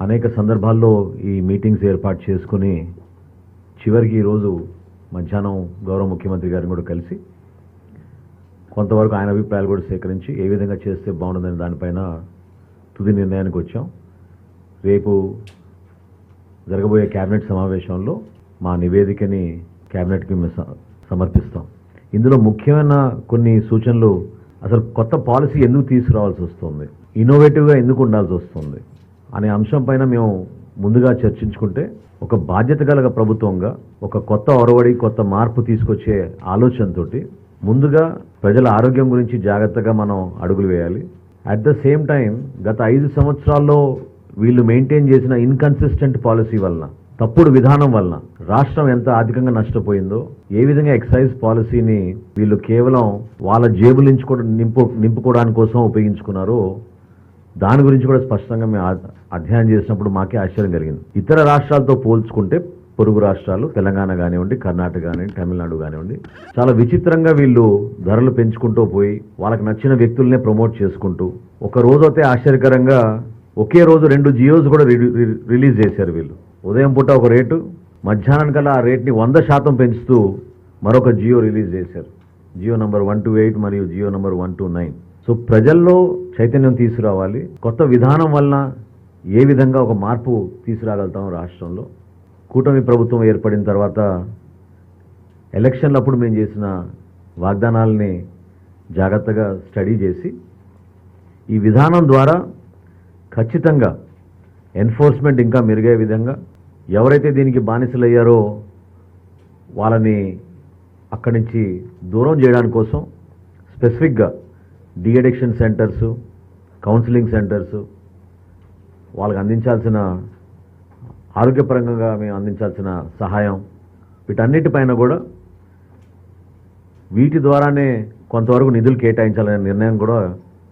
అనేక సందర్భాల్లో ఈ మీటింగ్స్ ఏర్పాటు చేసుకుని చివరికి ఈరోజు మధ్యాహ్నం గౌరవ ముఖ్యమంత్రి గారిని కూడా కలిసి కొంతవరకు ఆయన అభిప్రాయాలు కూడా సేకరించి ఏ విధంగా చేస్తే బాగుంటుందనే దానిపైన తుది నిర్ణయానికి వచ్చాం. రేపు జరగబోయే క్యాబినెట్ సమావేశంలో మా నివేదికని క్యాబినెట్కి మేము స- సమర్పిస్తాం. ఇందులో ముఖ్యమైన కొన్ని సూచనలు అసలు కొత్త పాలసీ ఎందుకు తీసుకురావాల్సి వస్తుంది? ఇన్నోవేటివ్గా ఎందుకు ఉండాల్సి వస్తుంది? అనే అంశం పైన మేము ముందుగా చర్చించుకుంటే ఒక బాధ్యత కలగ ప్రభుత్వంగా ఒక కొత్త ఒరవడి కొత్త మార్పు తీసుకొచ్చే ఆలోచనతోటి ముందుగా ప్రజల ఆరోగ్యం గురించి జాగ్రత్తగా మనం అడుగులు వేయాలి. అట్ ద సేమ్ టైం గత ఐదు సంవత్సరాల్లో వీళ్ళు మెయింటైన్ చేసిన ఇన్కన్సిస్టెంట్ పాలసీ వలన తప్పుడు విధానం వలన రాష్ట్రం ఎంత ఆర్థికంగా నష్టపోయిందో ఏ విధంగా ఎక్సైజ్ పాలసీని వీళ్ళు కేవలం వాళ్ళ జేబుల నుంచి కూడా నింపు నింపుకోవడానికి కోసం ఉపయోగించుకున్నారో దాని గురించి కూడా స్పష్టంగా మేము అధ్యయనం చేసినప్పుడు మాకే ఆశ్చర్యం కలిగింది. ఇతర రాష్ట్రాలతో పోల్చుకుంటే పొరుగు రాష్ట్రాలు తెలంగాణ కానివ్వండి కర్ణాటక కానివ్వండి తమిళనాడు కానివ్వండి చాలా విచిత్రంగా వీళ్ళు ధరలు పెంచుకుంటూ పోయి వాళ్ళకి నచ్చిన వ్యక్తులనే ప్రమోట్ చేసుకుంటూ ఒక రోజు అయితే ఆశ్చర్యకరంగా ఒకే రోజు రెండు జియోస్ కూడా రి- రిలీజ్ చేశారు వీళ్ళు. ఉదయం పూట ఒక రేటు మధ్యాహ్నం కల్లా ఆ రేట్ని వంద శాతం పెంచుతూ మరొక జియో రిలీజ్ చేశారు. Jio number one two eight మరియు Jio number one two nine. So ప్రజల్లో చైతన్యం తీసుకురావాలి. కొత్త విధానం వలన ఏ విధంగా ఒక మార్పు తీసుకురాగలుగుతాం రాష్ట్రంలో? కూటమి ప్రభుత్వం ఏర్పడిన తర్వాత ఎలక్షన్లప్పుడు మేము చేసిన వాగ్దానాలని జాగ్రత్తగా స్టడీ చేసి ఈ విధానం ద్వారా ఖచ్చితంగా ఎన్ఫోర్స్మెంట్ ఇంకా మెరుగే విధంగా ఎవరైతే దీనికి బానిసలయ్యారో వాళ్ళని అక్కడి నుంచి దూరం చేయడానికి కోసం స్పెసిఫిక్గా డిఅడిక్షన్ సెంటర్స్ కౌన్సిలింగ్ సెంటర్స్ వాళ్ళకి అందించాల్సిన ఆరోగ్యపరంగా మేము అందించాల్సిన సహాయం. వీటన్నిటిపైన కూడా వీటి ద్వారానే కొంతవరకు నిధులు కేటాయించాలనే నిర్ణయం కూడా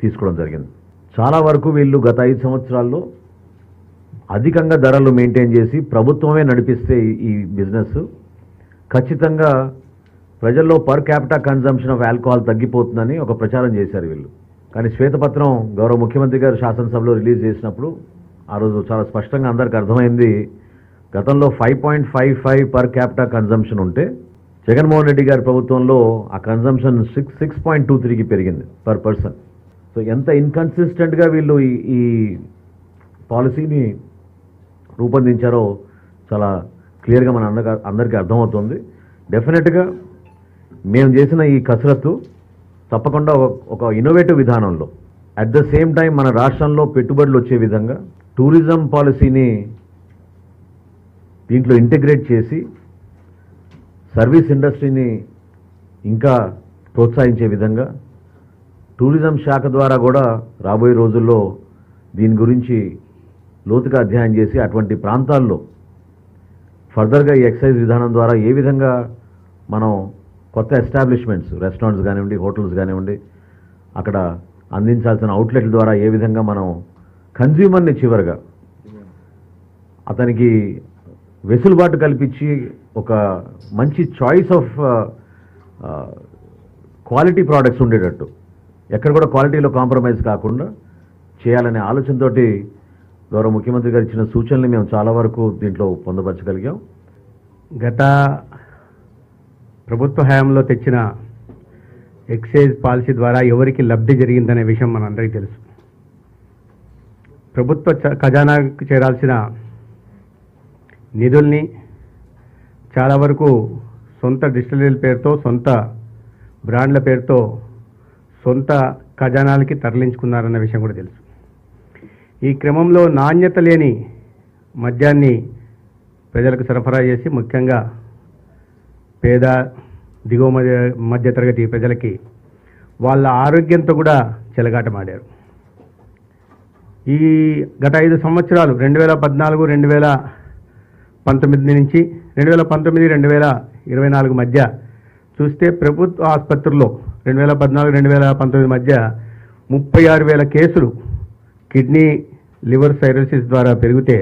తీసుకోవడం జరిగింది. చాలా వరకు వీళ్ళు గత ఐదు సంవత్సరాల్లో అధికంగా ధరలు మెయింటైన్ చేసి ప్రభుత్వమే నడిపిస్తే ఈ బిజినెస్ ఖచ్చితంగా ప్రజల్లో per capita consumption of alcohol తగ్గిపోతుందని ఒక ప్రచారం చేశారు వీళ్ళు. కానీ శ్వేతపత్రం గౌరవ ముఖ్యమంత్రి గారు శాసనసభలో రిలీజ్ చేసినప్పుడు ఆ రోజు చాలా స్పష్టంగా అందరికి అర్థమైంది గతంలో five point five five per capita consumption ఉంటే జగన్మోహన్ రెడ్డి గారి ప్రభుత్వంలో ఆ consumption six six point two త్రీకి పెరిగింది పర్ పర్సన్. సో ఎంత ఇన్కన్సిస్టెంట్గా వీళ్ళు ఈ పాలసీని రూపొందించారో చాలా క్లియర్గా మన అందరికీ అర్థమవుతుంది. డెఫినెట్గా మేము చేసిన ఈ కసరత్తు తప్పకుండా ఒక- ఇన్నోవేటివ్ విధానంలో. అట్ ద సేమ్ టైం మన రాష్ట్రంలో పెట్టుబడులు వచ్చే విధంగా టూరిజం పాలసీని దీంట్లో ఇంటిగ్రేట్ చేసి సర్వీస్ ఇండస్ట్రీని ఇంకా ప్రోత్సహించే విధంగా టూరిజం శాఖ ద్వారా కూడా రాబోయే రోజుల్లో దీని గురించి లోతుగా అధ్యయనం చేసి అటువంటి ప్రాంతాల్లో ఫర్దర్గా ఈ ఎక్సైజ్ విధానం ద్వారా ఏ విధంగా మనం కొత్త ఎస్టాబ్లిష్మెంట్స్ రెస్టారెంట్స్ కానివ్వండి హోటల్స్ కానివ్వండి అక్కడ అందించాల్సిన అవుట్లెట్ల ద్వారా ఏ విధంగా మనం కన్జ్యూమర్ని చివరిగా అతనికి వెసులుబాటు కల్పించి ఒక మంచి చాయిస్ ఆఫ్ క్వాలిటీ ప్రోడక్ట్స్ ఉండేటట్టు. ఎక్కడ కూడా క్వాలిటీలో కాంప్రమైజ్ కాకుండా చేయాలనే ఆలోచనతోటి గౌరవ ముఖ్యమంత్రి గారు ఇచ్చిన సూచనలు మేము చాలా వరకు దీంట్లో పొందపరచగలిగాం. గత ప్రభుత్వ హయాంలో తెచ్చిన ఎక్సైజ్ పాలసీ ద్వారా ఎవరికి లబ్ధి జరిగిందనే విషయం మనందరికీ తెలుసు. ప్రభుత్వ చ- ఖజానాకు చేరాల్సిన నిధుల్ని చాలా వరకు సొంత డిస్టిలరీల పేరుతో సొంత బ్రాండ్ల పేరుతో సొంత ఖజానాలకి తరలించుకున్నారన్న విషయం కూడా తెలుసు. ఈ క్రమంలో నాణ్యత లేని మద్యాన్ని ప్రజలకు సరఫరా చేసి ముఖ్యంగా పేద దిగువ మధ్య మధ్యతరగతి ప్రజలకి వాళ్ళ ఆరోగ్యంతో కూడా చెలగాటమాడారు. ఈ గత ఐదు సంవత్సరాలు రెండు వేల పద్నాలుగు రెండు వేల పంతొమ్మిది నుంచి రెండు వేల పంతొమ్మిది రెండు వేల ఇరవై నాలుగు మధ్య చూస్తే ప్రభుత్వ ఆసుపత్రుల్లో రెండు వేల పద్నాలుగు రెండు వేల పంతొమ్మిది మధ్య ముప్పై ఆరు వేల కేసులు కిడ్నీ లివర్ సైరోసిస్ ద్వారా పెరిగితే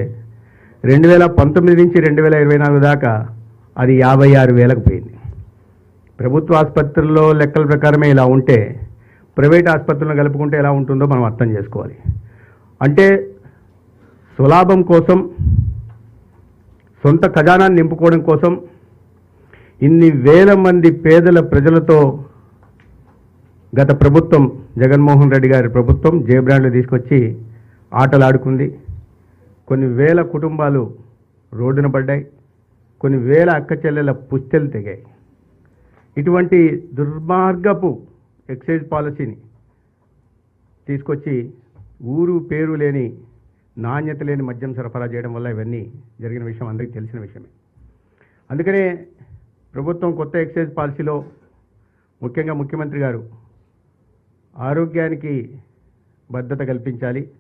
రెండు వేల పంతొమ్మిది నుంచి రెండు వేల ఇరవై నాలుగు దాకా అది యాభై ఆరు వేలకు పోయింది. ప్రభుత్వ ఆసుపత్రుల్లో లెక్కల ప్రకారమే ఇలా ఉంటే ప్రైవేట్ ఆసుపత్రులను కలుపుకుంటే ఎలా ఉంటుందో మనం అర్థం చేసుకోవాలి. అంటే స్వలాభం కోసం సొంత ఖజానాన్ని నింపుకోవడం కోసం ఇన్ని వేల మంది పేదల ప్రజలతో గత ప్రభుత్వం జగన్మోహన్ రెడ్డి గారి ప్రభుత్వం జే బ్రాండ్లు తీసుకొచ్చి ఆటలాడుకుంది. కొన్ని వేల కుటుంబాలు రోడ్డున పడ్డాయి. కొన్ని వేల అక్క చెల్లెల పుస్తెలు తెగాయి. ఇటువంటి దుర్మార్గపు ఎక్సైజ్ పాలసీని తీసుకొచ్చి ఊరు పేరు లేని నాణ్యత లేని మద్యం సరఫరా చేయడం వల్ల ఇవన్నీ జరిగిన విషయం అందరికీ తెలిసిన విషయమే. అందుకనే ప్రభుత్వం కొత్త ఎక్సైజ్ పాలసీలో ముఖ్యంగా ముఖ్యమంత్రి గారు ఆరోగ్యానికి భద్రత కల్పించాలి.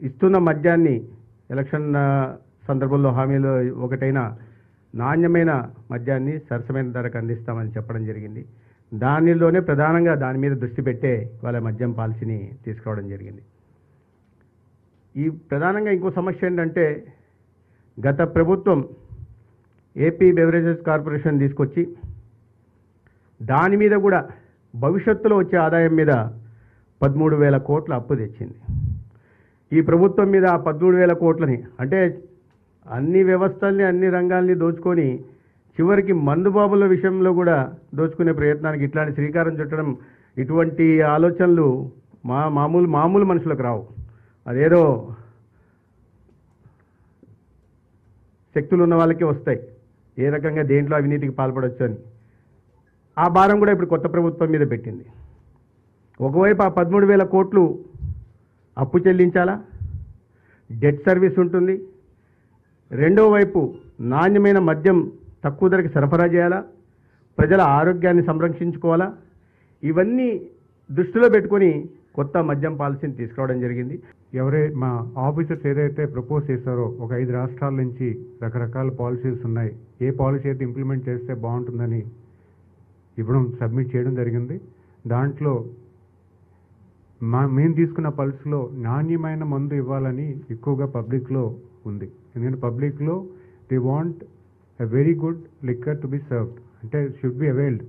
ఇస్తున్న మద్యాన్ని ఎలక్షన్ సందర్భంలో హామీలో ఒకటైన నాణ్యమైన మద్యాన్ని సరసమైన ధరకు అందిస్తామని చెప్పడం జరిగింది. దానిలోనే ప్రధానంగా దాని మీద దృష్టి పెట్టే వాళ్ళ మద్యం పాలసీని తీసుకురావడం జరిగింది. ఈ ప్రధానంగా ఇంకో సమస్య ఏంటంటే గత ప్రభుత్వం ఏపీ బెవరేజెస్ కార్పొరేషన్ తీసుకొచ్చి దాని మీద కూడా భవిష్యత్తులో వచ్చే ఆదాయం మీద పదమూడు వేల కోట్ల అప్పు తెచ్చింది. ఈ ప్రభుత్వం మీద ఆ పదమూడు వేల కోట్లని అంటే అన్ని వ్యవస్థల్ని అన్ని రంగాల్ని దోచుకొని చివరికి మందుబాబుల విషయంలో కూడా దోచుకునే ప్రయత్నానికి ఇట్లాంటి శ్రీకారం చుట్టడం ఇటువంటి ఆలోచనలు మా మామూలు మామూలు మనుషులకు రావు. అదేదో శక్తులు ఉన్న వాళ్ళకే వస్తాయి. ఏ రకంగా దేంట్లో అవినీతికి పాల్పడవచ్చు అని. ఆ భారం కూడా ఇప్పుడు కొత్త ప్రభుత్వం మీద పెట్టింది. ఒకవైపు ఆ పదమూడు వేల కోట్లు అప్పు చెల్లించాలా? డెట్ సర్వీస్ ఉంటుంది. రెండవ వైపు నాణ్యమైన మద్యం తక్కువ ధరకి సరఫరా చేయాలా? ప్రజల ఆరోగ్యాన్ని సంరక్షించుకోవాలా? ఇవన్నీ దృష్టిలో పెట్టుకొని కొత్త మద్యం పాలసీని తీసుకురావడం జరిగింది. ఎవరే మా ఆఫీసర్స్ ఏదైతే ప్రపోజ్ చేశారో ఒక ఐదు రాష్ట్రాల నుంచి రకరకాల పాలసీస్ ఉన్నాయి. ఏ పాలసీ అయితే ఇంప్లిమెంట్ చేస్తే బాగుంటుందని ఇవ్వడం సబ్మిట్ చేయడం జరిగింది. దాంట్లో మా మేము తీసుకున్న పల్స్లో నాణ్యమైన మందు ఇవ్వాలని ఎక్కువగా పబ్లిక్లో ఉంది. ఎందుకంటే పబ్లిక్లో they want a very good liquor to be served అంటే షుడ్ బి అవైల్డ్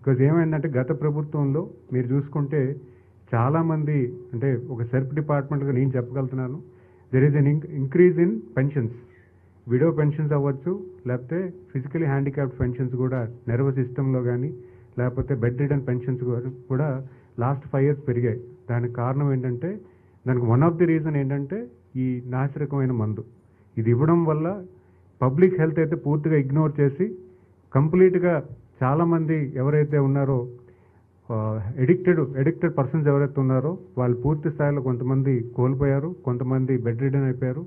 బికాజ్ ఏమైందంటే గత ప్రభుత్వంలో మీరు చూసుకుంటే చాలామంది అంటే ఒక సెల్ఫ్ డిపార్ట్మెంట్గా నేను చెప్పగలుగుతున్నాను there is an increase in pensions widow pensions అవ్వచ్చు లేకపోతే ఫిజికలీ హ్యాండిక్యాప్డ్ పెన్షన్స్ కూడా నెర్వ సిస్టంలో కానీ లేకపోతే బెడ్ రిటర్న్ పెన్షన్స్ కూడా లాస్ట్ ఫైవ్ ఇయర్స్ పెరిగాయి. దానికి కారణం ఏంటంటే దానికి వన్ ఆఫ్ ది రీజన్ ఏంటంటే ఈ నాశరకమైన మందు. ఇది ఇవ్వడం వల్ల పబ్లిక్ హెల్త్ అయితే పూర్తిగా ఇగ్నోర్ చేసి కంప్లీట్గా చాలామంది ఎవరైతే ఉన్నారో ఎడిక్టెడ్ ఎడిక్టెడ్ పర్సన్స్ ఎవరైతే ఉన్నారో వాళ్ళు పూర్తి స్థాయిలో కొంతమంది కోల్పోయారు కొంతమంది బెడ్ రిడన్ అయిపోయారు.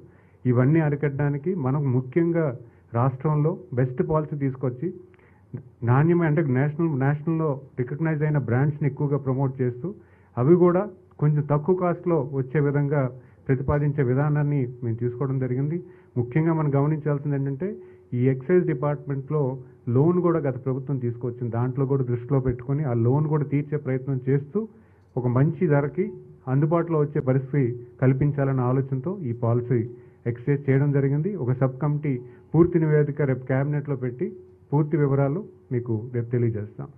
ఇవన్నీ అరికట్టడానికి మనం ముఖ్యంగా రాష్ట్రంలో బెస్ట్ పాలసీ తీసుకొచ్చి నాణ్యమైన అంటే నేషనల్ నేషనల్లో రికగ్నైజ్ అయిన బ్రాండ్స్ని ఎక్కువగా ప్రమోట్ చేస్తూ అవి కూడా కొంచెం తక్కువ కాస్ట్లో వచ్చే విధంగా ప్రతిపాదించే విధానాన్ని మేము తీసుకోవడం జరిగింది. ముఖ్యంగా మనం గమనించాల్సింది ఏంటంటే ఈ ఎక్సైజ్ డిపార్ట్మెంట్లో లోన్ కూడా గత ప్రభుత్వం తీసుకొచ్చింది. దాంట్లో కూడా దృష్టిలో పెట్టుకొని ఆ లోన్ కూడా తీర్చే ప్రయత్నం చేస్తూ ఒక మంచి ధరకి అందుబాటులో వచ్చే పరిస్థితి కల్పించాలన్న ఆలోచనతో ఈ పాలసీ ఎక్సైజ్ చేయడం జరిగింది. ఒక సబ్ కమిటీ పూర్తి నివేదిక రేపు క్యాబినెట్లో పెట్టి పూర్తి వివరాలు మీకు రేపు తెలియజేస్తాం.